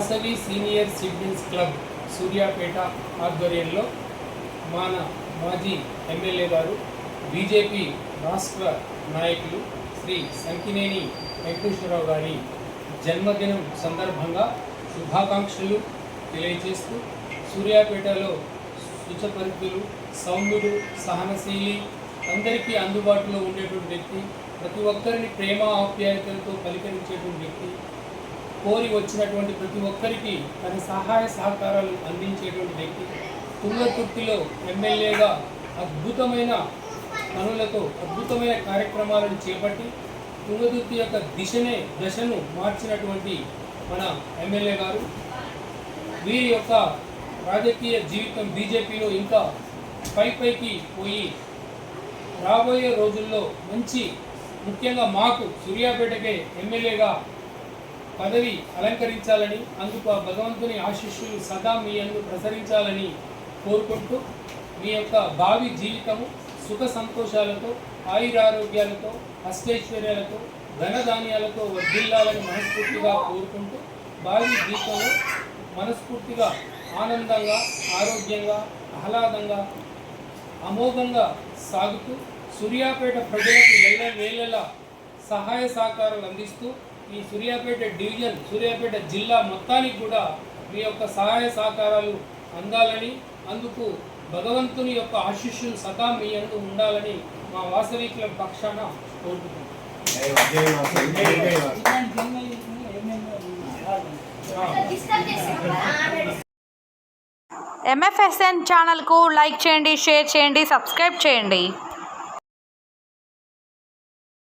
Senior siblings club Suryapet ఆధ్వర్యంలో మన మాజీ ఎమ్మెల్యే గారు బీజేపీ రాష్ట్ర నాయకులు శ్రీ సంకినేని వెంకటేశ్వరరావు గారి జన్మదినం సందర్భంగా శుభాకాంక్షలు తెలియజేస్తూ సూర్యాపేటలో శుచపరితులు సౌమ్యుడు సహనశీలి అందరికీ అందుబాటులో ఉండేటువంటి వ్యక్తి ప్రతి ఒక్కరిని ప్రేమ ఆప్యాయతలతో పలికరించేటువంటి వ్యక్తి కోరి వచ్చినటువంటి ప్రతి ఒక్కరికి తన సహాయ సహకారాలు అందించేటువంటి వ్యక్తి. తుంగతుర్తిలో ఎమ్మెల్యేగా అద్భుతమైన పనులతో అద్భుతమైన కార్యక్రమాలను చేపట్టి తుంగతుర్తి యొక్క దిశనే దశను మార్చినటువంటి మన ఎమ్మెల్యే గారు. వీరి యొక్క రాజకీయ జీవితం బీజేపీలో ఇంకా పై పైకి పోయి రాబోయే రోజుల్లో మంచి ముఖ్యంగా మాకు సూర్యాపేటకే ఎమ్మెల్యేగా పదవి అలంకరించాలని అందుకు ఆ భగవంతుని ఆశీస్సులు సదా మీ అందు ప్రసరించాలని కోరుకుంటూ మీ యొక్క భావి జీవితము సుఖ సంతోషాలతో ఆయురారోగ్యాలతో అష్టైశ్వర్యాలతో ధనధాన్యాలతో వర్ధిల్లాలని మనస్ఫూర్తిగా కోరుకుంటూ భావి జీవితంలో మనస్ఫూర్తిగా ఆనందంగా ఆరోగ్యంగా ఆహ్లాదంగా అమోఘంగా సాగుతూ సూర్యాపేట ప్రజలకు ఎల్ల వేళలా సహాయ సహకారాలు అందిస్తూ ఈ సూర్యాపేట డివిజన్ సూర్యాపేట జిల్లా మొత్తానికి కూడా మీ యొక్క సహాయ సహకారాలు అందాలని అందుకు భగవంతుని యొక్క ఆశీస్సులు సదా మీ అందు ఉండాలని మా వాసవి క్లబ్ పక్షాన కోరుకుంటున్నాం. ఎంఎఫ్ఎస్ఎన్ ఛానల్కు లైక్ చేయండి షేర్ చేయండి సబ్స్క్రైబ్ చేయండి.